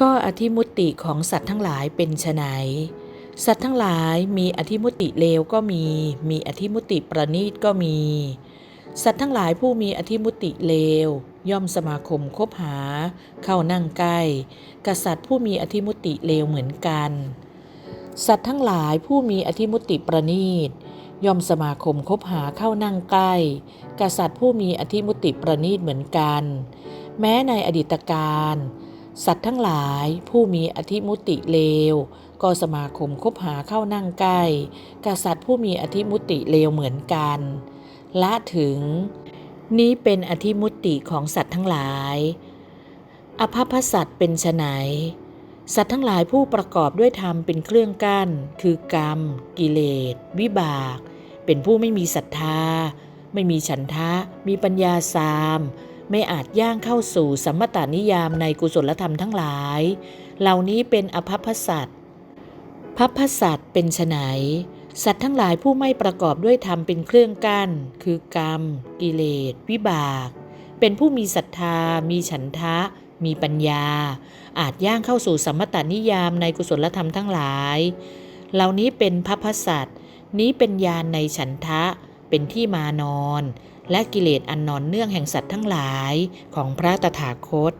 ก็อธิมุติของสัตว์ทั้งหลายเป็นไฉนสัตว์ทั้งหลายมีอธิมุติเลวก็มี มีอธิมุติประณีตก็มี สัตว์ทั้งหลายผู้มีอธิมุติเลว ย่อมสมาคมคบหา เข้านั่งใกล้กษัตริย์ผู้มีอธิมุติเลวเหมือนกัน สัตว์ทั้งหลายผู้มีอธิมุติประณีตย่อมสมาคมคบหาเข้านั่งใกล้ กษัตริย์ผู้มีอธิมุตติประณีตเหมือนกัน แม้ในอดีตการ สัตว์ทั้งหลายผู้มีอธิมุติเลว ก็สมาคมคบหาเข้านั่งใกล้กษัตริย์ผู้มีอธิมุติเลวเหมือนกันละถึง นี้เป็นอธิมุติของสัตว์ทั้งหลาย อภพสัตว์เป็นไฉนสัตว์ทั้งหลายผู้ประกอบด้วยธรรมเป็นเครื่องกั้น คือกรรม กิเลส วิบาก เป็นผู้ไม่มีศรัทธา ไม่มีฉันทะ มีปัญญาสาม ไม่อาจย่างเข้าสู่สัมมตานิยามในกุศลธรรมทั้งหลาย เหล่านี้เป็นอภพสัตว์พัพพสัตว์เป็นไนสัตว์ทั้งหลายผู้ไม่ประกอบด้วยธรรมเป็นเครื่องกั้น คือกรรม กิเลส วิบาก เป็นผู้มีศรัทธา มีฉันทะ มีปัญญา อาจย่างเข้าสู่สัมมตานิยามในกุศลธรรมทั้งหลาย เหล่านี้เป็นพัพพสัตว์นี้เป็นญาณในฉันทะ เป็นที่มานอน และกิเลสอันนอนเนื่องแห่งสัตว์ทั้งหลายของพระตถาคต